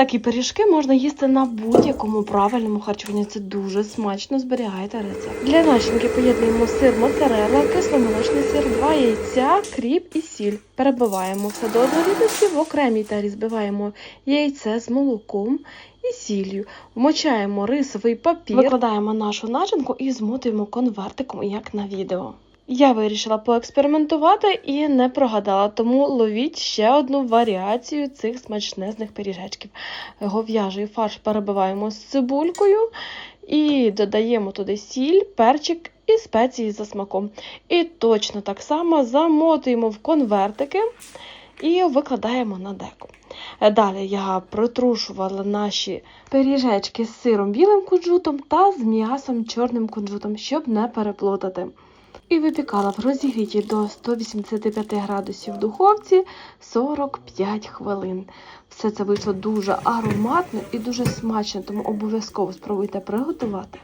Такі пиріжки можна їсти на будь-якому правильному харчуванні. Це дуже смачно. Зберігайте рецепт. Для начинки поєднуємо сир моцарелла, кисломолочний сир, два яйця, кріп і сіль. Перебиваємо все до однорідності. В окремій тарі збиваємо яйце з молоком і сіллю. Вмочаємо рисовий папір, викладаємо нашу начинку і змотуємо конвертиком, як на відео. Я вирішила поекспериментувати і не прогадала, тому ловіть ще одну варіацію цих смачнезних пиріжечків. Гов'яжий фарш перебиваємо з цибулькою і додаємо туди сіль, перчик і спеції за смаком. І точно так само замотуємо в конвертики і викладаємо на деко. Е, Далі я протрушувала наші пиріжечки з сиром білим кунжутом та з м'ясом чорним кунжутом, щоб не переплутати. І випікала в розігріті до 185 градусів в духовці 45 хвилин. Все це вийшло дуже ароматно і дуже смачно, тому обов'язково спробуйте приготувати.